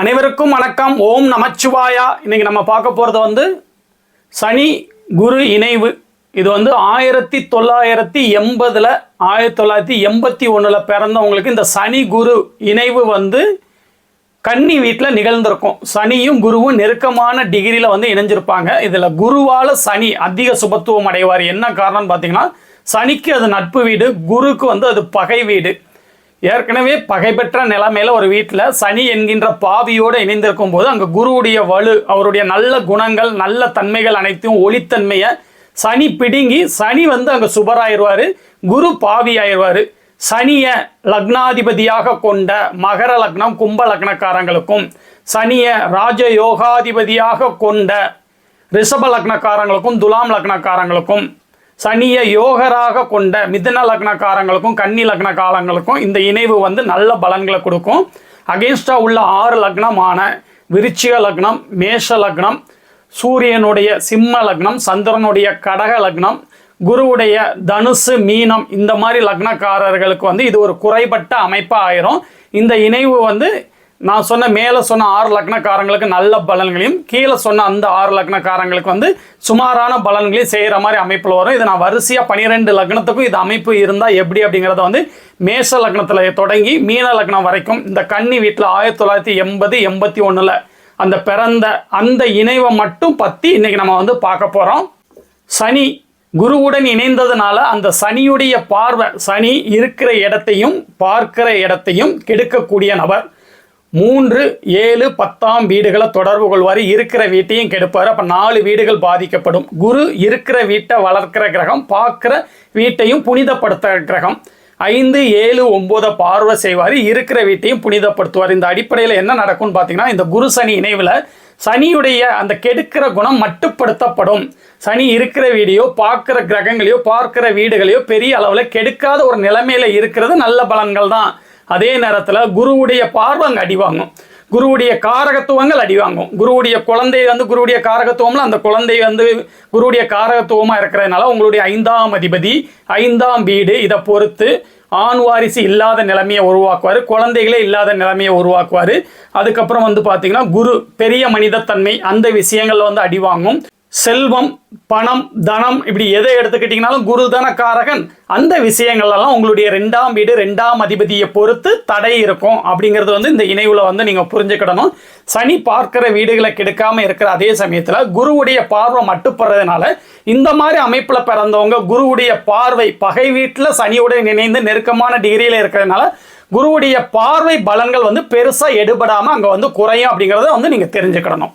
அனைவருக்கும் வணக்கம். ஓம் நமச்சிவாயா. இன்னைக்கு நம்ம பார்க்க போகிறது வந்து சனி குரு இணைவு. இது வந்து ஆயிரத்தி தொள்ளாயிரத்தி எண்பதில் ஆயிரத்தி தொள்ளாயிரத்தி எண்பத்தி ஒன்றில் பிறந்தவங்களுக்கு இந்த சனி குரு இணைவு வந்து கன்னி வீட்டில் நிகழ்ந்திருக்கும். சனியும் குருவும் நெருக்கமான டிகிரியில் வந்து இணைஞ்சிருப்பாங்க. இதில் குருவால் சனி அதிக சுபத்துவம் அடைவார். என்ன காரணம்னு பார்த்தீங்கன்னா சனிக்கு அது நட்பு வீடு குருக்கு வந்து அது பகை வீடு. ஏற்கனவே பகைபெற்ற நிலைமையில ஒரு வீட்டில் சனி என்கின்ற பாவியோடு இணைந்திருக்கும் போது அங்கே குருவுடைய வலு அவருடைய நல்ல குணங்கள் நல்ல தன்மைகள் அனைத்தையும் ஒளித்தன்மையை சனி பிடுங்கி சனி வந்து அங்கே சுபராயிருவார் குரு பாவி ஆயிடுவார் சனியை லக்னாதிபதியாக கொண்ட மகர லக்னம் கும்ப லக்னக்காரங்களுக்கும் சனியை ராஜ யோகாதிபதியாக கொண்ட ரிஷப லக்னக்காரங்களுக்கும் துலாம் லக்னக்காரங்களுக்கும் சனியை யோகராக கொண்ட மிதுன லக்னக்காரங்களுக்கும் கன்னி லக்ன காலங்களுக்கும் இந்த இணைவு வந்து நல்ல பலன்களை கொடுக்கும். அகேன்ஸ்டாக உள்ள ஆறு லக்னமான விருச்சிக லக்னம் மேஷ லக்னம் சூரியனுடைய சிம்ம லக்னம் சந்திரனுடைய கடக லக்னம் குருவுடைய தனுசு மீனம் இந்த மாதிரி லக்னக்காரர்களுக்கு வந்து இது ஒரு குறைபட்ட அமைப்பாக ஆயிரும். இந்த இணைவு வந்து நான் சொன்ன மேலே சொன்ன ஆறு லக்னக்காரங்களுக்கு நல்ல பலன்களையும் கீழே சொன்ன அந்த ஆறு லக்னக்காரங்களுக்கு வந்து சுமாரான பலன்களையும் செய்கிற மாதிரி அமைப்பில் வரும். இது நான் வரிசையாக பனிரெண்டு லக்னத்துக்கும் இது அமைப்பு இருந்தால் எப்படி அப்படிங்கிறத வந்து மேஷ லக்னத்தில் தொடங்கி மீன லக்னம் வரைக்கும் இந்த கன்னி வீட்டில் ஆயிரத்தி தொள்ளாயிரத்தி எண்பது எண்பத்தி ஒன்றில் அந்த பிறந்த அந்த இணைவை மட்டும் பற்றி இன்றைக்கி நம்ம வந்து பார்க்க போகிறோம் சனி குருவுடன் இணைந்ததுனால அந்த சனியுடைய பார்வை சனி இருக்கிற இடத்தையும் பார்க்கிற இடத்தையும் கெடுக்கக்கூடிய நபர். மூன்று ஏழு பத்தாம் வீடுகளை தொடர்பு கொள்வார். இருக்கிற வீட்டையும் கெடுப்பார். அப்போ நாலு வீடுகள் பாதிக்கப்படும். குரு இருக்கிற வீட்டை வளர்க்கிற கிரகம் பார்க்குற வீட்டையும் புனிதப்படுத்துகிற கிரகம். ஐந்து ஏழு ஒம்போதை பார்வை செய்வார். இருக்கிற வீட்டையும் புனிதப்படுத்துவார். இந்த அடிப்படையில் என்ன நடக்கும்னு பார்த்தீங்கன்னா இந்த குரு சனி இணைவில் சனியுடைய அந்த கெடுக்கிற குணம் மட்டுப்படுத்தப்படும். சனி இருக்கிற வீடியோ பார்க்குற கிரகங்களையோ பார்க்குற வீடுகளையோ பெரிய அளவில் கெடுக்காத ஒரு நிலைமையில் இருக்கிறது நல்ல பலன்கள் தான் அதே நேரத்தில் குருவுடைய பார்வை அங்கே குருவுடைய காரகத்துவங்கள் அடிவாங்கும் குருவுடைய குழந்தை வந்து குருவுடைய காரகத்துவம்ல அந்த குழந்தை வந்து குருவுடைய காரகத்துவமாக இருக்கிறதுனால உங்களுடைய ஐந்தாம் அதிபதி ஐந்தாம் வீடு இதை பொறுத்து ஆண் வாரிசு இல்லாத நிலைமையை உருவாக்குவார் குழந்தைகளே இல்லாத நிலைமையை உருவாக்குவார். அதுக்கப்புறம் வந்து பார்த்தீங்கன்னா குரு பெரிய மனிதத்தன்மை அந்த விஷயங்கள்ல வந்து அடிவாங்கும் செல்வம் பணம் தனம் இப்படி எதை எடுத்துக்கிட்டிங்கனாலும் குரு தனக்காரகன். அந்த விஷயங்கள்லாம் உங்களுடைய ரெண்டாம் வீடு ரெண்டாம் அதிபதியை பொறுத்து தடை இருக்கும். அப்படிங்கிறது வந்து இந்த இணைவில் வந்து நீங்கள் புரிஞ்சுக்கிடணும். சனி பார்க்கிற வீடுகளை கெடுக்காமல் இருக்கிற அதே சமயத்தில் குருவுடைய பார்வை மட்டுப்படுறதுனால இந்த மாதிரி அமைப்பில் பிறந்தவங்க குருவுடைய பார்வை பகை வீட்டில் சனியுடன் இணைந்து நெருக்கமான டிகிரியில் இருக்கிறதுனால குருவுடைய பார்வை பலன்கள் வந்து பெருசாக எடுபடாமல் அங்கே வந்து குறையும் அப்படிங்கிறத வந்து நீங்கள் தெரிஞ்சுக்கிடணும்.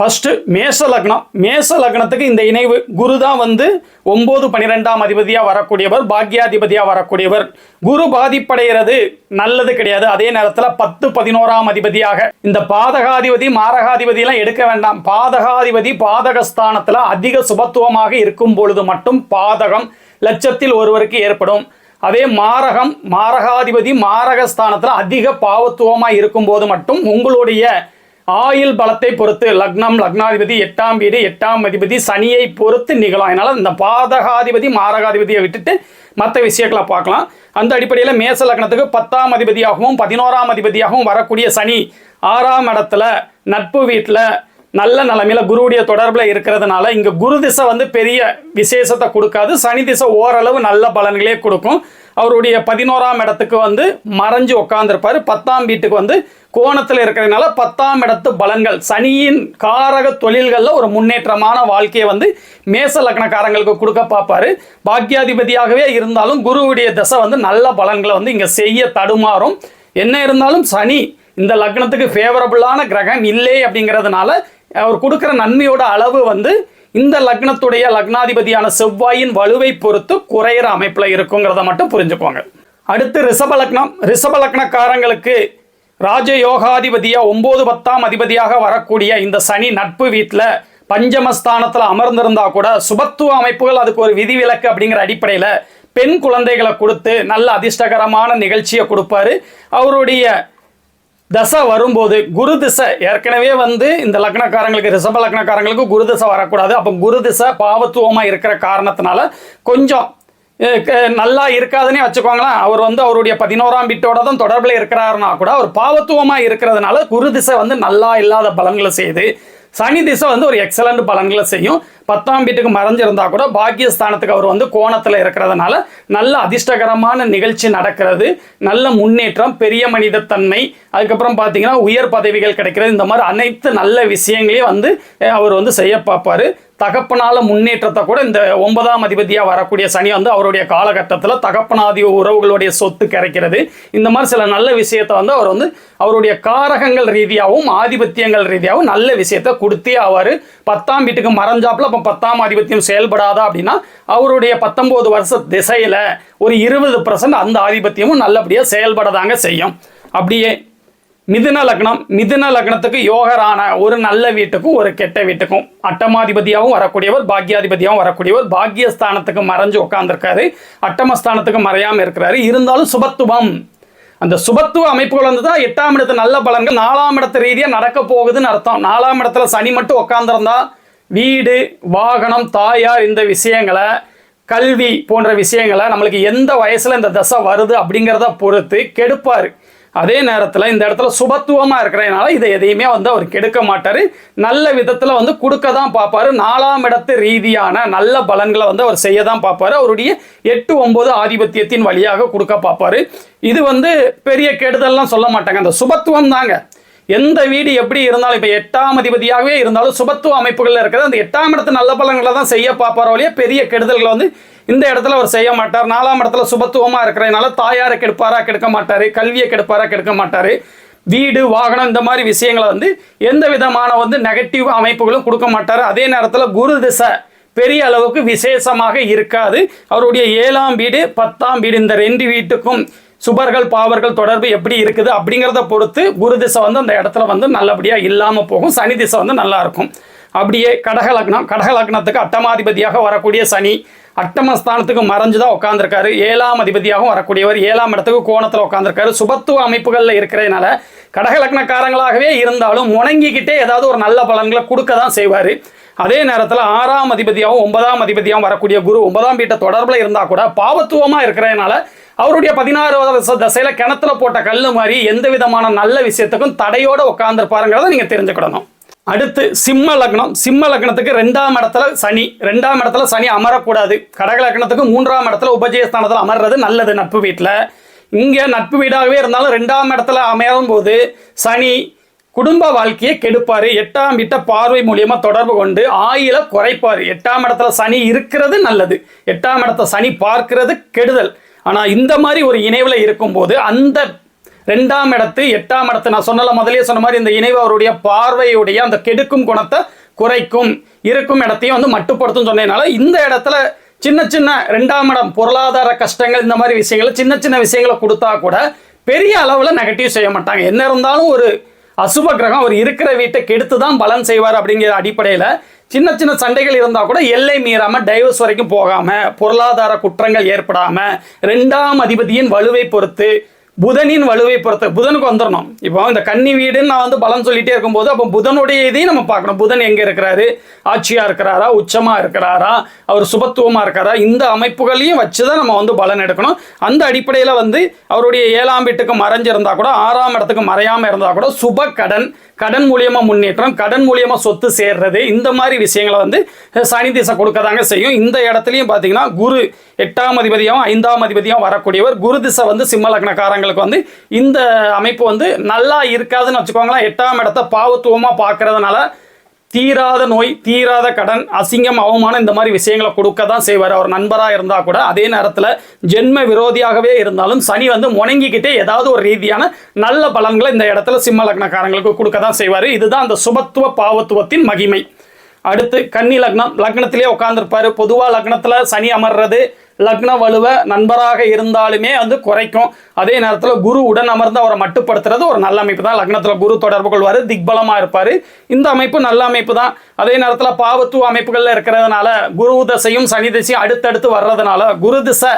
ஃபஸ்ட்டு மேச லக்னம். மேச லக்னத்துக்கு இந்த இணைவு. குரு தான் வந்து ஒம்பது பன்னிரெண்டாம் அதிபதியாக வரக்கூடியவர் பாக்யாதிபதியாக வரக்கூடியவர். குரு பாதிப்படைகிறது. நல்லது கிடையாது. அதே நேரத்தில் பத்து பதினோராம் அதிபதியாக. இந்த பாதகாதிபதி மாரகாதிபதியெல்லாம் எடுக்க வேண்டாம். பாதகாதிபதி பாதகஸ்தானத்தில் அதிக சுபத்துவமாக இருக்கும் பொழுது மட்டும் பாதகம் லட்சத்தில் ஒருவருக்கு ஏற்படும். அதே மாரகம் மாரகாதிபதி மாரகஸ்தானத்தில் அதிக பாவத்துவமாக இருக்கும்போது மட்டும் உங்களுடைய ஆயுள் பலத்தை பொறுத்து லக்னம் லக்னாதிபதி எட்டாம் வீடு எட்டாம் அதிபதி சனியை பொறுத்து நிகழும் அதனால் இந்த பாதகாதிபதி மாரகாதிபதியை விட்டுட்டு மற்ற விஷயங்களை பார்க்கலாம். அந்த அடிப்படையில் மேச லக்னத்துக்கு பத்தாம் அதிபதியாகவும் பதினோராம் அதிபதியாகவும் வரக்கூடிய சனி ஆறாம் இடத்துல நட்பு வீட்டில் நல்ல நிலமையில குருவுடைய தொடர்பில் இருக்கிறதுனால இங்கே குரு திசை வந்து பெரிய விசேஷத்தை கொடுக்காது. சனி திசை ஓரளவு நல்ல பலன்களே கொடுக்கும். அவருடைய பதினோராம் இடத்துக்கு வந்து மறைஞ்சு உட்காந்துருப்பார் பத்தாம் வீட்டுக்கு வந்து கோணத்தில் இருக்கிறதுனால பத்தாம் இடத்து பலன்கள். சனியின் காரக தொழில்களில் ஒரு முன்னேற்றமான வாழ்க்கையை வந்து மேச லக்னக்காரங்களுக்கு கொடுக்க பார்ப்பாரு. பாக்கியாதிபதியாகவே இருந்தாலும் குருவுடைய தசை வந்து நல்ல பலன்களை வந்து இங்கே செய்ய தடுமாறும். என்ன இருந்தாலும் சனி இந்த லக்னத்துக்கு ஃபேவரபுளான கிரகம் இல்லை அப்படிங்கிறதுனால அவர் கொடுக்குற நன்மையோட அளவு வந்து இந்த லக்னத்துடைய லக்னாதிபதியான செவ்வாயின் வலுவை பொறுத்து குறையிற அமைப்பில் இருக்குங்கிறத மட்டும் புரிஞ்சுக்கோங்க. அடுத்து ரிஷப லக்னம். ரிஷப லக்னக்காரங்களுக்கு ராஜயோகாதிபதியாக ஒம்பது பத்தாம் அதிபதியாக வரக்கூடிய இந்த சனி நட்பு வீட்டில் பஞ்சமஸ்தானத்தில் அமர்ந்திருந்தா கூட சுபத்துவ அமைப்புகள் அதுக்கு ஒரு விதிவிலக்கு அப்படிங்கிற அடிப்படையில் பெண் குழந்தைகளை கொடுத்து நல்ல அதிர்ஷ்டகரமான நிகழ்ச்சியை கொடுப்பாரு. அவருடைய தசை வரும்போது குரு திசை ஏற்கனவே வந்து இந்த லக்னக்காரங்களுக்கு ரிஷப லக்னக்காரங்களுக்கு குரு திசை வரக்கூடாது. அப்போ குரு திசை பாவத்துவமாக இருக்கிற காரணத்தினால கொஞ்சம் க- நல்லா இருக்காதுன்னே வச்சுக்கோங்களேன். அவர் வந்து அவருடைய பதினோராம் வீட்டோட தான் தொடர்பில் இருக்கிறாருன்னா கூட அவர் பாவத்துவமாக இருக்கிறதுனால குரு திசை வந்து நல்லா இல்லாத பலன்களை செய்யுது. சனி திசை வந்து ஒரு எக்ஸலண்ட் பலன்களை செய்யும். பத்தாம் வீட்டுக்கு மறைஞ்சிருந்தா கூட பாக்கியஸ்தானத்துக்கு அவர் வந்து கோணத்தில் இருக்கிறதுனால நல்ல அதிர்ஷ்டகரமான நிகழ்ச்சி நடக்கிறது. நல்ல முன்னேற்றம் பெரிய மனிதத்தன்மை. அதுக்கப்புறம் பார்த்தீங்கன்னா உயர் பதவிகள் கிடைக்கிறது. இந்த மாதிரி அனைத்து நல்ல விஷயங்களையும் வந்து அவர் வந்து செய்ய பார்ப்பார். தகப்பனால முன்னேற்றத்தை கூட இந்த ஒன்பதாம் அதிபதியாக வரக்கூடிய சனி வந்து அவருடைய காலகட்டத்தில் தகப்பனாதி உறவுகளுடைய சொத்து கிடைக்கிறது. இந்த மாதிரி சில நல்ல விஷயத்தை வந்து அவர் வந்து அவருடைய காரகங்கள் ரீதியாகவும் ஆதிபத்தியங்கள் ரீதியாகவும் நல்ல விஷயத்தை கொடுத்தே ஆவார். பத்தாம் வீட்டுக்கு மறைஞ்சாப்புல அப்போ பத்தாம் ஆதிபத்தியம் செயல்படாதா அப்படின்னா அவருடைய பத்தொம்போது வருஷ திசையில் ஒரு இருபது பர்சன்ட் அந்த ஆதிபத்தியமும் நல்லபடியாக செயல்படதாங்க செய்யும். அப்படியே மிதுன லக்னம் மிதுன லக்னத்துக்கு யோகரான ஒரு நல்ல வீட்டுக்கும் ஒரு கெட்ட வீட்டுக்கும் அட்டமாதிபதியாகவும் வரக்கூடியவர் பாக்யாதிபதியாகவும் வரக்கூடியவர் பாக்யஸ்தானத்துக்கு மறைஞ்சு உட்காந்துருக்காரு அட்டமஸ்தானத்துக்கு மறையாமல் இருக்கிறாரு. இருந்தாலும் சுபத்துவம். அந்த சுபத்துவ அமைப்புகள் வந்து தான் எட்டாம் இடத்து நல்ல பலன்கள் நாலாம் இடத்து ரீதியாக நடக்க போகுதுன்னு அர்த்தம். நாலாம் இடத்துல சனி மட்டும் உட்காந்துருந்தா வீடு வாகனம் தாயார் இந்த விஷயங்களை கல்வி போன்ற விஷயங்களை நம்மளுக்கு எந்த வயசில் இந்த தசை வருது அப்படிங்கிறத பொறுத்து கெடுப்பார். அதே நேரத்தில் இந்த இடத்துல சுபத்துவமாக இருக்கிறதுனால இதை எதையுமே வந்து அவர் கெடுக்க மாட்டார். நல்ல விதத்தில் வந்து கொடுக்க தான் பார்ப்பாரு. நாலாம் இடத்து ரீதியான நல்ல பலன்களை வந்து அவர் செய்ய தான் பார்ப்பார். அவருடைய எட்டு ஒம்பது ஆதிபத்தியத்தின் வழியாக கொடுக்க பார்ப்பார். இது வந்து பெரிய கெடுதல்லாம் சொல்ல மாட்டாங்க. அந்த சுபத்துவம் தாங்க. எந்த வீடு எப்படி இருந்தாலும் இப்போ எட்டாம் அதிபதியாகவே இருந்தாலும் சுபத்துவ அமைப்புகளில் இருக்கிறது. அந்த எட்டாம் இடத்து நல்ல பலன்களை தான் செய்ய பார்ப்பாரோ வழியே பெரிய கெடுதல்களை வந்து இந்த இடத்துல அவர் செய்ய மாட்டார். நாலாம் இடத்துல சுபத்துவமாக இருக்கிறதுனால தாயாரை கெடுப்பாரா கெடுக்க மாட்டார் கல்வியை கெடுப்பாரா கெடுக்க மாட்டார். வீடு வாகனம் இந்த மாதிரி விஷயங்களை வந்து எந்த விதமான வந்து நெகட்டிவ் அமைப்புகளும் கொடுக்க மாட்டார். அதே நேரத்தில் குரு திசை பெரிய அளவுக்கு விசேஷமாக இருக்காது. அவருடைய ஏழாம் வீடு பத்தாம் வீடு இந்த ரெண்டு வீட்டுக்கும் சுபர்கள் பாவர்கள் தொடர்பு எப்படி இருக்குது அப்படிங்கிறத பொறுத்து குரு திசை வந்து அந்த இடத்துல வந்து நல்லபடியாக இல்லாமல் போகும். சனி திசை வந்து நல்லா இருக்கும். அப்படியே கடக லக்னம் கடக லக்னத்துக்கு அட்டமாதிபதியாக வரக்கூடிய சனி அட்டமஸ்தானத்துக்கு மறைஞ்சு தான் உட்காந்துருக்காரு ஏழாம் அதிபதியாகவும் வரக்கூடியவர். ஏழாம் இடத்துக்கு கோணத்தில் உட்காந்துருக்காரு சுபத்துவ அமைப்புகளில் இருக்கிறதுனால கடக லக்னக்காரங்களாகவே இருந்தாலும் முணங்கிக்கிட்டே ஏதாவது ஒரு நல்ல பலன்களை கொடுக்க தான் செய்வார். அதே நேரத்தில் ஆறாம் அதிபதியாகவும் ஒன்பதாம் அதிபதியாகவும் வரக்கூடிய குரு ஒன்பதாம் வீட்டை தொடர்பில் இருந்தால் கூட பாவத்துவமாக இருக்கிறதுனால அவருடைய பதினாறாவது தசையில தசையில் கிணத்துல போட்ட கல் மாதிரி எந்த விதமான நல்ல விஷயத்துக்கும் தடையோடு உட்காந்துருப்பாருங்கிறத நீங்கள் தெரிஞ்சுக்கிடணும். அடுத்து சிம்ம லக்னம். சிம்ம லக்னத்துக்கு ரெண்டாம் இடத்துல சனி. ரெண்டாம் இடத்துல சனி அமரக்கூடாது. கடக லக்னத்துக்கு மூன்றாம் இடத்துல உபஜயஸ்தானத்தில் அமர்றது நல்லது நட்பு வீட்டில் இங்கே நட்பு வீடாகவே இருந்தாலும் ரெண்டாம் இடத்துல அமையும் போது சனி குடும்ப வாழ்க்கையை கெடுப்பார். எட்டாம் வீட்டை பார்வை மூலியமாக தொடர்பு கொண்டு ஆயில குறைப்பார். எட்டாம் இடத்துல சனி இருக்கிறது நல்லது. எட்டாம் இடத்த சனி பார்க்கிறது கெடுதல். ஆனால் இந்த மாதிரி ஒரு இணைவில் இருக்கும்போது அந்த ரெண்டாம் இடத்து எட்டாம் இடத்து நான் சொன்னல முதலே சொன்ன மாதிரி இந்த இணைவு அவருடைய பார்வையுடைய அந்த கெடுக்கும் குணத்தை குறைக்கும் இருக்கும் இடத்தையும் வந்து மட்டுப்படுத்தும் சொன்னதுனால இந்த இடத்துல சின்ன சின்ன ரெண்டாம் இடம் பொருளாதார கஷ்டங்கள் இந்த மாதிரி விஷயங்களை சின்ன சின்ன விஷயங்களை கொடுத்தா கூட பெரிய அளவில் நெகட்டிவ் செய்ய மாட்டாங்க. என்ன இருந்தாலும் ஒரு அசுப கிரகம் அவர் இருக்கிற வீட்டை கெடுத்து தான் பலன் செய்வார் அப்படிங்கிற அடிப்படையில் சின்ன சின்ன சண்டைகள் இருந்தால் கூட எல்லை மீறாமல் டைவர்ஸ் வரைக்கும் போகாமல் பொருளாதார குற்றங்கள் ஏற்படாமல் ரெண்டாம் அதிபதியின் வலுவை பொறுத்து புதனின் வலுவை பொறுத்து புதனுக்கு வந்துடணும் இப்போ இந்த கன்னி வீடுன்னு நான் வந்து பலன் சொல்லிகிட்டே இருக்கும்போது அப்போ புதனுடைய இதையும் நம்ம பார்க்கணும். புதன் எங்கே இருக்கிறாரு? ஆட்சியாக இருக்கிறாரா? உச்சமாக இருக்கிறாரா? அவர் சுபத்துவமாக இருக்காரா? இந்த அமைப்புகளையும் வச்சு தான் நம்ம வந்து பலன் எடுக்கணும். அந்த அடிப்படையில் வந்து அவருடைய ஏழாம் வீட்டுக்கு மறைஞ்சிருந்தா கூட ஆறாம் இடத்துக்கு மறையாமல் இருந்தால் கூட சுப கடன் கடன் மூலியமா முன்னேற்றம் கடன் மூலியமா சொத்து சேர்றது இந்த மாதிரி விஷயங்களை வந்து சனி திசை கொடுக்கதாங்க செய்யும். இந்த இடத்துலையும் பார்த்தீங்கன்னா குரு எட்டாம் அதிபதியாகவும் ஐந்தாம் அதிபதியாகவும் வரக்கூடியவர். குரு திசை வந்து சிம்ம லக்னக்காரங்களுக்கு வந்து இந்த அமைப்பு வந்து நல்லா இருக்காதுன்னு வச்சுக்கோங்களேன். எட்டாம் இடத்த பாவத்துவமாக பார்க்கறதுனால தீராத நோய் தீராத கடன் அசிங்கம் அவமானம் இந்த மாதிரி விஷயங்களை கொடுக்க தான் செய்வார். அவர் நண்பராக இருந்தால் கூட அதே நேரத்தில் ஜென்ம விரோதியாகவே இருந்தாலும் சனி வந்து முணங்கிக்கிட்டே ஏதாவது ஒரு ரீதியான நல்ல பலன்களை இந்த இடத்துல சிம்ம லக்னக்காரங்களுக்கு கொடுக்க தான் செய்வார். இதுதான் அந்த சுபத்துவ பாவத்துவத்தின் மகிமை. அடுத்து கன்னி லக்னம். லக்னத்திலே உட்காந்துருப்பாரு பொதுவாக லக்னத்தில் சனி அமர்றது லக்ன வலுவ நண்பராக இருந்தாலுமே வந்து குறைக்கும். அதே நேரத்தில் குரு உடன் அமர்ந்து அவரை மட்டுப்படுத்துறது ஒரு நல்ல அமைப்பு தான் லக்னத்தில் குரு தொடர்பு கொள்வார் திக்பலமாக இருப்பார். இந்த அமைப்பு நல்ல அமைப்பு தான் அதே நேரத்தில் பாவத்துவ அமைப்புகளில் இருக்கிறதுனால குரு தசையும் சனி திசையும் அடுத்தடுத்து வர்றதுனால குரு திசை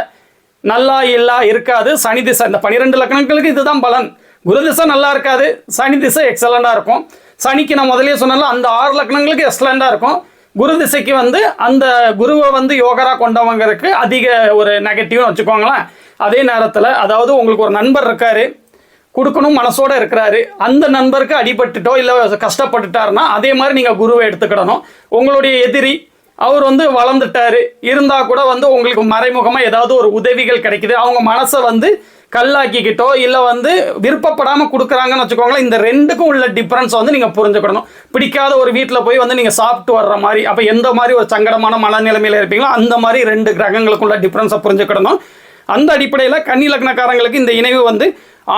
நல்லா இல்லா இருக்காது. சனி திசை இந்த பனிரெண்டு லக்னங்களுக்கு இதுதான் பலன். குரு திசை நல்லா இருக்காது. சனி திசை எக்ஸலண்டாக இருக்கும். சனிக்கு நான் முதலே சொன்னால அந்த ஆறு லக்னங்களுக்கு எக்ஸலண்டாக இருக்கும். குரு திசைக்கு வந்து அந்த குருவை வந்து யோகரா கொண்டவங்களுக்கு அதிக ஒரு நெகட்டிவ்னு வச்சுக்கோங்களேன். அதே நேரத்தில் அதாவது உங்களுக்கு ஒரு நண்பர் இருக்காரு கொடுக்கணும் மனசோட இருக்கிறாரு அந்த நண்பருக்கு அடிபட்டுட்டோ இல்லை கஷ்டப்பட்டுட்டாருன்னா அதே மாதிரி நீங்கள் குருவை எடுத்துக்கிடணும். உங்களுடைய எதிரி அவர் வந்து வளர்ந்துட்டாரு இருந்தால் கூட வந்து உங்களுக்கு மறைமுகமாக ஏதாவது ஒரு உதவிகள் கிடைக்குது. அவங்க மனசை வந்து கல்லாக்கிக்கிட்டோ இல்லை வந்து விருப்பப்படாமல் கொடுக்குறாங்கன்னு வச்சுக்கோங்களேன் இந்த ரெண்டுக்கும் உள்ள டிஃப்ரென்ஸ் வந்து நீங்கள் புரிஞ்சுக்கணும் பிடிக்காத ஒரு வீட்டில் போய் வந்து நீங்கள் சாப்பிட்டு வர்ற மாதிரி அப்போ எந்த மாதிரி ஒரு சங்கடமான மனநிலைமையில் இருப்பீங்களோ அந்த மாதிரி ரெண்டு கிரகங்களுக்குள்ள டிஃப்ரென்ஸை புரிஞ்சுக்கிடணும். அந்த அடிப்படையில் கன்னி லக்னக்காரங்களுக்கு இந்த இணைவு வந்து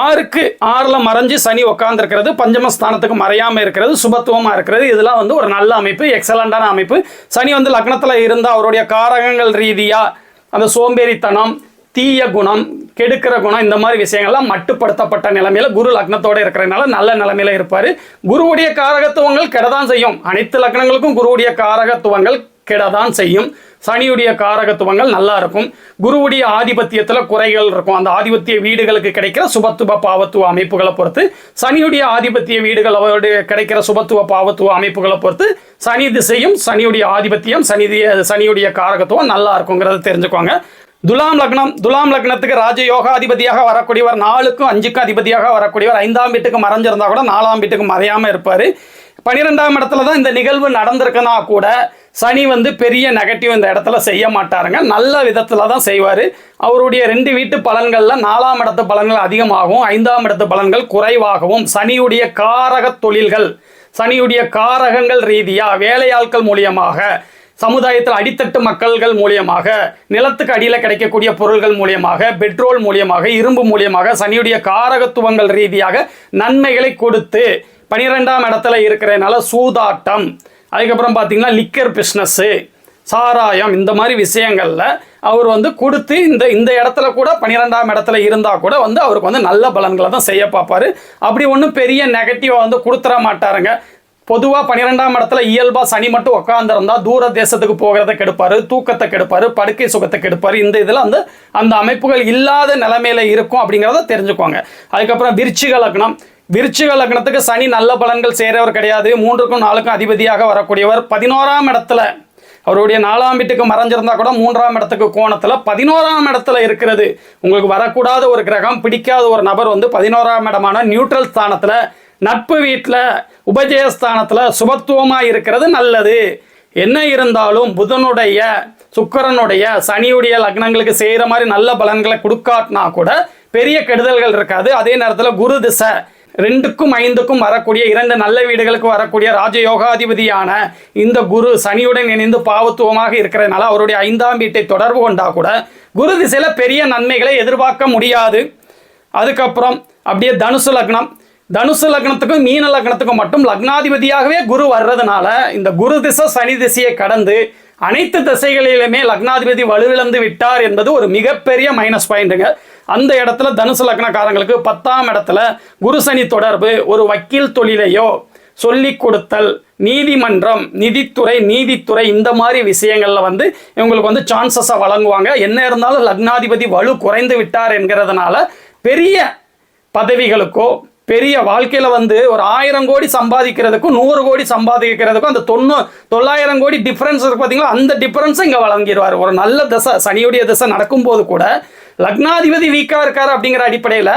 ஆறுக்கு ஆறில் மறைஞ்சு சனி உட்காந்துருக்கிறது பஞ்சமஸ்தானத்துக்கு மறையாமல் இருக்கிறது சுபத்துவமாக இருக்கிறது. இதெல்லாம் வந்து ஒரு நல்ல அமைப்பு எக்ஸலண்டான அமைப்பு. சனி வந்து லக்னத்தில் இருந்தால் அவருடைய காரகங்கள் ரீதியாக அந்த சோம்பேறித்தனம் தீய குணம் கெடுக்கிற குணம் இந்த மாதிரி விஷயங்கள்லாம் மட்டுப்படுத்தப்பட்ட நிலைமையில குரு லக்னத்தோட இருக்கிறதுனால நல்ல நிலைமையில இருப்பாரு. குருவுடைய காரகத்துவங்கள் கெடதான் செய்யும். அனைத்து லக்னங்களுக்கும் குருவுடைய காரகத்துவங்கள் கெடதான் செய்யும். சனியுடைய காரகத்துவங்கள் நல்லா இருக்கும். குருவுடைய ஆதிபத்தியத்தில் குறைகள் இருக்கும். அந்த ஆதிபத்திய வீடுகளுக்கு கிடைக்கிற சுபத்துவ பாவத்துவ அமைப்புகளை பொறுத்து சனியுடைய ஆதிபத்திய வீடுகள் அவருடைய கிடைக்கிற சுபத்துவ பாவத்துவ அமைப்புகளை பொறுத்து சனி திசையும் சனியுடைய ஆதிபத்தியம் சனி சனியுடைய காரகத்துவம் நல்லா இருக்குங்கிறத தெரிஞ்சுக்கோங்க. துலாம் லக்னம் துலாம் லக்னத்துக்கு ராஜ யோகாதிபதியாக வரக்கூடியவர் நாலுக்கும் அஞ்சுக்கும் அதிபதியாக வரக்கூடியவர். ஐந்தாம் வீட்டுக்கு மறைஞ்சிருந்தா கூட நாலாம் வீட்டுக்கு மறையாமல் இருப்பார். பன்னிரெண்டாம் இடத்துல தான் இந்த நிகழ்வு நடந்திருக்குன்னா கூட சனி வந்து பெரிய நெகட்டிவ் இந்த இடத்துல செய்ய மாட்டாருங்க. நல்ல விதத்தில் தான் செய்வார். அவருடைய ரெண்டு வீட்டு பலன்களில் நாலாம் இடத்து பலன்கள் அதிகமாகவும் ஐந்தாம் இடத்து பலன்கள் குறைவாகவும் சனியுடைய காரக தொழில்கள் சனியுடைய காரகங்கள் ரீதியாக வேலையாட்கள் மூலியமாக சமுதாயத்தில் அடித்தட்டு மக்கள்கள் மூலியமாக நிலத்துக்கு அடியில் கிடைக்கக்கூடிய பொருள்கள் மூலியமாக பெட்ரோல் மூலியமாக இரும்பு மூலியமாக சனியுடைய காரகத்துவங்கள் ரீதியாக நன்மைகளை கொடுத்து பனிரெண்டாம் இடத்துல இருக்கிறதுனால சூதாட்டம். அதுக்கப்புறம் பார்த்தீங்கன்னா லிக்கர் பிஸ்னஸ்ஸு சாராயம் இந்த மாதிரி விஷயங்களில் அவர் வந்து கொடுத்து இந்த இந்த இடத்துல கூட பன்னிரெண்டாம் இடத்துல இருந்தால் கூட வந்து அவருக்கு வந்து நல்ல பலன்களை தான் செய்ய பார்ப்பாரு. அப்படி ஒன்றும் பெரிய நெகட்டிவாக வந்து கொடுத்துட மாட்டாருங்க. பொதுவாக பன்னிரெண்டாம் இடத்துல இயல்பாக சனி மட்டும் உட்காந்துருந்தா தூர தேசத்துக்கு போகிறத கெடுப்பார் தூக்கத்தை கெடுப்பாரு படுக்கை சுகத்தை கெடுப்பார். இந்த இதில் வந்து அந்த அமைப்புகள் இல்லாத நிலைமையில் இருக்கும் அப்படிங்கிறத தெரிஞ்சுக்கோங்க அதுக்கப்புறம் விருச்சிக லக்னம். விருச்சிக லக்னத்துக்கு சனி நல்ல பலன்கள் செய்கிறவர் கிடையாது. மூன்றுக்கும் நாலுக்கும் அதிபதியாக வரக்கூடியவர் பதினோராம் இடத்துல. அவருடைய நாலாம் வீட்டுக்கு மறைஞ்சிருந்தா கூட மூன்றாம் இடத்துக்கு கோணத்தில் பதினோராம் இடத்துல இருக்கிறது. உங்களுக்கு வரக்கூடாத ஒரு கிரகம் பிடிக்காத ஒரு நபர் வந்து பதினோராம் இடமான நியூட்ரல் ஸ்தானத்தில் நட்பு வீட்டில் உபஜயஸ்தானத்தில் சுபத்துவமாக இருக்கிறது நல்லது. என்ன இருந்தாலும் புதனுடைய சுக்கரனுடைய சனியுடைய லக்னங்களுக்கு செய்கிற மாதிரி நல்ல பலன்களை கொடுக்காட்டினா கூட பெரிய கெடுதல்கள் இருக்காது. அதே நேரத்தில் குரு திசை. ரெண்டுக்கும் ஐந்துக்கும் வரக்கூடிய இரண்டு நல்ல வீடுகளுக்கு வரக்கூடிய ராஜயோகாதிபதியான இந்த குரு சனியுடன் இணைந்து பாவத்துவமாக இருக்கிறதுனால அவருடைய ஐந்தாம் வீட்டை தொடர்பு கொண்டா கூட குரு திசையில் பெரிய நன்மைகளை எதிர்பார்க்க முடியாது. அதுக்கப்புறம் அப்படியே தனுசு லக்னம். தனுசு லக்னத்துக்கும் மீன லக்னத்துக்கும் மட்டும் லக்னாதிபதியாகவே குரு வர்றதுனால இந்த குரு திசை சனி திசையை கடந்து அனைத்து திசைகளிலுமே லக்னாதிபதி வலுவிழந்து விட்டார் என்பது ஒரு மிகப்பெரிய மைனஸ் பாயிண்ட்டுங்க அந்த இடத்துல தனுசு லக்னக்காரங்களுக்கு பத்தாம் இடத்துல குரு சனி தொடர்பு ஒரு வக்கீல் தொழிலையோ சொல்லிக் கொடுத்தல் நீதிமன்றம் நிதித்துறை நீதித்துறை இந்த மாதிரி விஷயங்களில் வந்து இவங்களுக்கு வந்து சான்சஸை வழங்குவாங்க. என்ன இருந்தாலும் லக்னாதிபதி வலு குறைந்து விட்டார் என்கிறதுனால பெரிய பதவிகளுக்கோ பெரிய வாழ்க்கையில் வந்து ஒரு ஆயிரம் கோடி சம்பாதிக்கிறதுக்கும் நூறு கோடி சம்பாதிக்கிறதுக்கும் அந்த தொண்ணூ தொள்ளாயிரம் கோடி டிஃப்ரென்ஸ் இருக்கு பார்த்தீங்களா அந்த டிஃப்ரென்ஸும் இங்கே வழங்கிடுவார். ஒரு நல்ல தசை சனியுடைய தசை நடக்கும்போது கூட லக்னாதிபதி வீக்காக இருக்கார் அப்படிங்கிற அடிப்படையில்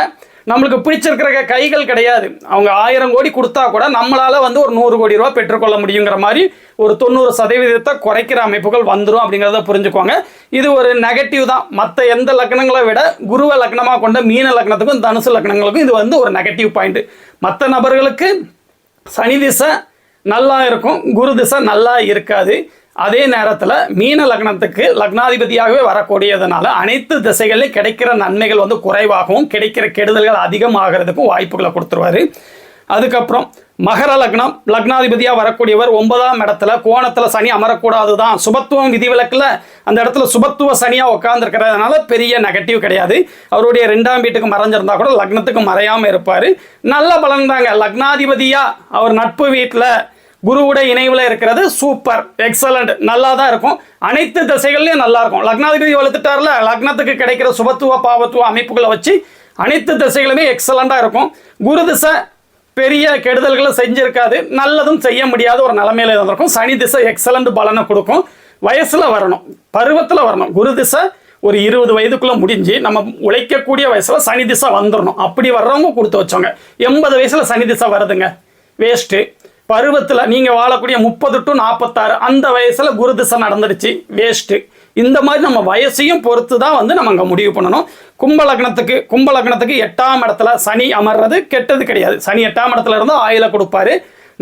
நம்மளுக்கு பிடிச்சிருக்கிற கைகள் கிடையாது. அவங்க ஆயிரம் கோடி கொடுத்தா கூட நம்மளால் வந்து ஒரு நூறு கோடி ரூபா பெற்றுக்கொள்ள முடியுங்கிற மாதிரி ஒரு தொண்ணூறு சதவீதத்தை குறைக்கிற அமைப்புகள் வந்துடும் அப்படிங்கிறத புரிஞ்சுக்கோங்க. இது ஒரு நெகட்டிவ் தான். மற்ற எந்த லக்னங்களை விட குருவ லக்னமாக கொண்ட மீன லக்னத்துக்கும் தனுசு லக்னங்களுக்கும் இது வந்து ஒரு நெகட்டிவ் பாயிண்ட் மற்ற நபர்களுக்கு சனி திசை நல்லா இருக்கும் குரு திசை நல்லா இருக்காது. அதே நேரத்தில் மீன லக்னத்துக்கு லக்னாதிபதியாகவே வரக்கூடியதுனால அனைத்து திசைகளிலும் கிடைக்கிற நன்மைகள் வந்து குறைவாகவும் கிடைக்கிற கெடுதல்கள் அதிகமாகிறதுக்கும் வாய்ப்புகளை கொடுத்துருவாரு. அதுக்கப்புறம் மகர லக்னம் லக்னாதிபதியாக வரக்கூடியவர் ஒன்பதாம் இடத்துல கோணத்தில் சனி அமரக்கூடாது தான் சுபத்துவம் விதிவிலக்கில் அந்த இடத்துல சுபத்துவ சனியாக உட்காந்துருக்கிறதுனால பெரிய நெகட்டிவ் கிடையாது. அவருடைய ரெண்டாம் வீட்டுக்கு மறைஞ்சிருந்தா கூட லக்னத்துக்கு மறையாமல் இருப்பார். நல்ல பலன் தாங்க. லக்னாதிபதியாக அவர் நட்பு வீட்டில் குருவுட இணைவில் இருக்கிறது சூப்பர் எக்ஸலண்ட் நல்லா தான் இருக்கும். அனைத்து திசைகள்லையும் நல்லா இருக்கும் லக்னாதிபதி வளர்த்துட்டார்ல லக்னத்துக்கு கிடைக்கிற சுபத்துவ பாவத்துவ அமைப்புகளை வச்சு அனைத்து திசைகளுமே எக்ஸலண்ட்டாக இருக்கும். குரு திசை பெரிய கெடுதல்களை செஞ்சிருக்காது. நல்லதும் செய்ய முடியாத ஒரு நிலைமையில இருந்திருக்கும். சனி திசை எக்ஸலண்ட் பலனை கொடுக்கும். வயசில் வரணும். பருவத்தில் வரணும். குரு திசை ஒரு இருபது வயதுக்குள்ளே முடிஞ்சு நம்ம உழைக்கக்கூடிய வயசில் சனி திசை வந்துடணும் அப்படி வர்றவங்க கொடுத்து வச்சோங்க எண்பது வயசில் சனி திசை வருதுங்க. வேஸ்ட்டு. பருவத்தில் நீங்கள் வாழக்கூடிய முப்பது டு நாற்பத்தாறு அந்த வயசில் குரு திசை நடந்துடுச்சு. வேஸ்ட்டு இந்த மாதிரி நம்ம வயசையும் பொறுத்து தான் வந்து நம்ம அங்கே முடிவு பண்ணணும். கும்பலக்னத்துக்கு கும்பலக்னத்துக்கு எட்டாம் இடத்துல சனி அமர்றது கெட்டது கிடையாது. சனி எட்டாம் இடத்துல இருந்து ஆயில கொடுப்பாரு.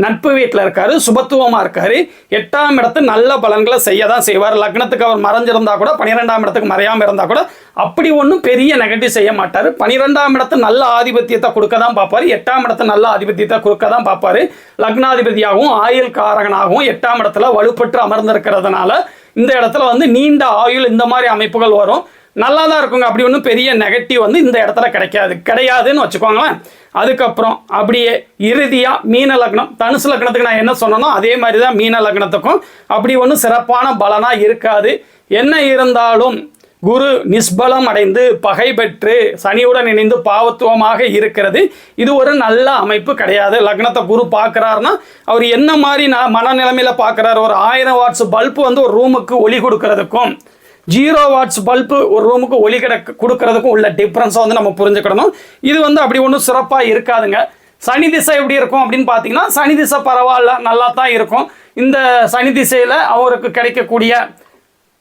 நட்பு வீட்டில் இருக்காரு சுபத்துவமாக இருக்காரு. எட்டாம் இடத்து நல்ல பலன்களை செய்ய தான் செய்வார். லக்னத்துக்கு அவர் மறைஞ்சிருந்தா கூட பன்னிரெண்டாம் இடத்துக்கு மறையாமல் இருந்தால் கூட அப்படி ஒன்றும் பெரிய நெகட்டிவ் செய்ய மாட்டார். பன்னிரெண்டாம் இடத்து நல்ல ஆதிபத்தியத்தை கொடுக்க தான் பார்ப்பார். எட்டாம் இடத்து நல்ல ஆதிபத்தியத்தை கொடுக்க தான் பார்ப்பார். லக்னாதிபதியாகவும் ஆயுள் காரகனாகவும் எட்டாம் இடத்துல வலுப்பெற்று அமர்ந்திருக்கிறதுனால இந்த இடத்துல வந்து நீண்ட ஆயுள் இந்த மாதிரி அமைப்புகள் வரும். நல்லா தான் இருக்குங்க. அப்படி ஒன்றும் பெரிய நெகட்டிவ் வந்து இந்த இடத்துல கிடைக்காது. கிடையாதுன்னு வச்சுக்கோங்களேன். அதுக்கப்புறம் அப்படியே இறுதியாக மீன லக்னம். தனுசு லக்னத்துக்கு நான் என்ன சொன்னனோ அதே மாதிரி தான் மீன லக்னத்துக்கும். அப்படி ஒன்றும் சிறப்பான பலனாக இருக்காது. என்ன இருந்தாலும் குரு நிஸ்பலம் அடைந்து பகை பெற்று சனியுடன் இணைந்து பாவத்துவமாக இருக்கிறது. இது ஒரு நல்ல அமைப்பு கிடையாது. லக்னத்தை குரு பார்க்குறாருன்னா அவர் என்ன மாதிரி நான் மனநிலைமையில் பார்க்குறாரு? ஒரு ஆயிரம் வாட்ஸ் பல்ப் வந்து ஒரு ரூமுக்கு ஒளி கொடுக்கறதுக்கும். ஜீரோ வாட்ஸ் பல்பு ஒரு ரூமுக்கு ஒளி கிட கொடுக்கறதுக்கும் உள்ள டிஃப்ரென்ஸை வந்து நம்ம புரிஞ்சுக்கிடணும். இது வந்து அப்படி ஒன்றும் சிறப்பாக இருக்காதுங்க. சனி திசை எப்படி இருக்கும் அப்படின்னு பார்த்தீங்கன்னா சனி திசை பரவாயில்ல நல்லா தான் இருக்கும். இந்த சனி திசையில் அவருக்கு கிடைக்கக்கூடிய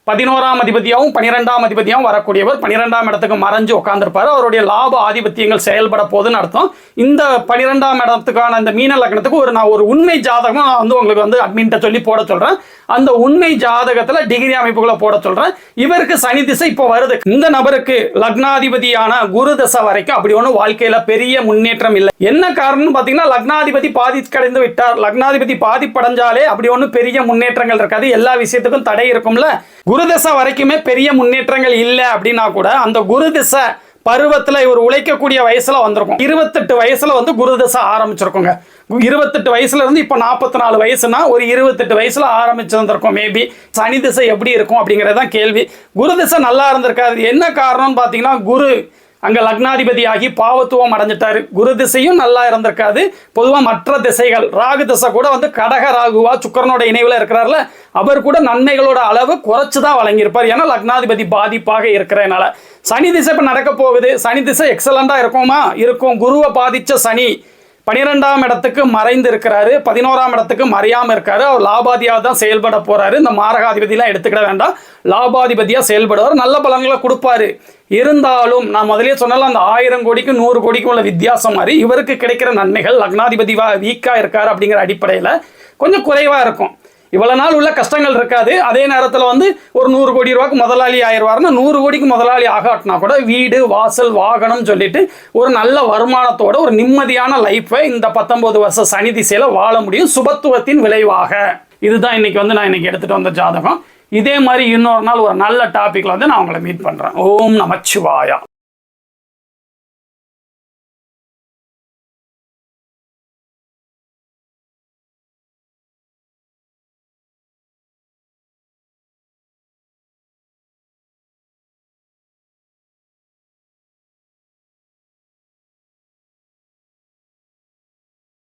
பதினோராம் அதிபதியாகவும் பன்னிரெண்டாம் அதிபதியாகவும் வரக்கூடியவர். பன்னிரெண்டாம் இடத்துக்கு மறைஞ்சு உட்காந்துருப்பார் அவருடைய லாப ஆதிபத்தியங்கள் செயல்பட போகுதுன்னு அர்த்தம். இந்த பன்னிரெண்டாம் இடத்துக்கான இந்த மீன லக்னத்துக்கு ஒரு நான் ஒரு உண்மை ஜாதகம் நான் வந்து உங்களுக்கு வந்து அட்மின்ட்ட சொல்லி போட சொல்றேன். அந்த உண்மை ஜாதகத்துல டிகிரி அமைப்புகளை போட சொல்றேன். இவருக்கு சனி திசை இப்போ வருது. இந்த நபருக்கு லக்னாதிபதியான குரு தசை வரைக்கும் அப்படி ஒன்றும் வாழ்க்கையில பெரிய முன்னேற்றம் இல்லை. என்ன காரணம்னு பார்த்தீங்கன்னா லக்னாதிபதி பாதிக்கடைந்து விட்டார். லக்னாதிபதி பாதிப்படைஞ்சாலே அப்படி ஒன்றும் பெரிய முன்னேற்றங்கள் இருக்காது. எல்லா விஷயத்துக்கும் தடை இருக்கும்ல. குரு தசை வரைக்குமே பெரிய முன்னேற்றங்கள் இல்லை அப்படின்னா கூட அந்த குரு தசை பருவத்தில் இவர் உழைக்கக்கூடிய வயசில் வந்திருக்கும். இருபத்தெட்டு வயசில் வந்து குரு தசை ஆரம்பிச்சிருக்கோங்க. இருபத்தெட்டு வயசுல இருந்து இப்போ நாற்பத்தி நாலு வயசுனா ஒரு இருபத்தெட்டு வயசுல ஆரம்பிச்சிருந்திருக்கும். மேபி சனி திசை எப்படி இருக்கும் அப்படிங்கிறது தான் கேள்வி. குரு திசை நல்லா இருந்திருக்காது. என்ன காரணம்னு பார்த்தீங்கன்னா குரு அங்கே லக்னாதிபதியாகி பாவத்துவம் அடைஞ்சிட்டாரு. குரு திசையும் நல்லா இருந்திருக்காது. பொதுவாக மற்ற திசைகள் ராகு திசை கூட வந்து கடக ராகுவா சுக்கரனோட இணைவில் இருக்கிறார்ல அவர் கூட நன்மைகளோட அளவு குறைச்சு தான் வழங்கியிருப்பார். ஏன்னா லக்னாதிபதி பாதிப்பாக இருக்கிறதுனால சனி திசை இப்போ நடக்க போகுது. சனி திசை எக்ஸலண்டாக இருக்குமா? இருக்கும். குருவை பாதித்த சனி. பனிரெண்டாம் இடத்துக்கு மறைந்து இருக்கிறாரு பதினோராம் இடத்துக்கு மறையாம இருக்காரு. அவர் லாபாதியாக தான் செயல்பட போறாரு. இந்த மாரகாதிபதியெல்லாம் எடுத்துக்கிட வேண்டாம். லாபாதிபதியாக செயல்படுவார். நல்ல பலன்களை கொடுப்பாரு. இருந்தாலும் நான் முதலே சொன்னால அந்த ஆயிரம் கோடிக்கும் நூறு கோடிக்கும் உள்ள வித்தியாசம் மாதிரி இவருக்கு கிடைக்கிற நன்மைகள் லக்னாதிபதி வீக்காக இருக்காரு அப்படிங்கிற அடிப்படையில் கொஞ்சம் குறைவாக இருக்கும். இவ்வளோ நாள் உள்ள கஷ்டங்கள் இருக்காது. அதே நேரத்தில் வந்து ஒரு நூறு கோடி ரூபாய்க்கு முதலாளி ஆயிடுவாருன்னா நூறு கோடிக்கு முதலாளி ஆகாட்டினா கூட வீடு வாசல் வாகனம் சொல்லிட்டு ஒரு நல்ல வருமானத்தோட ஒரு நிம்மதியான லைஃப்பை இந்த பத்தொன்பது வருஷம் சனி திசையில் வாழ முடியும். சுபத்துவத்தின் விளைவாக. இதுதான் இன்னைக்கு வந்து நான் இன்னைக்கு எடுத்துகிட்டு வந்த ஜாதகம். இதே மாதிரி இன்னொரு நாள் ஒரு நல்ல டாப்பிக்கில் வந்து நான் உங்களை மீட் பண்ணுறேன் ஓம் நமச்சிவாயா.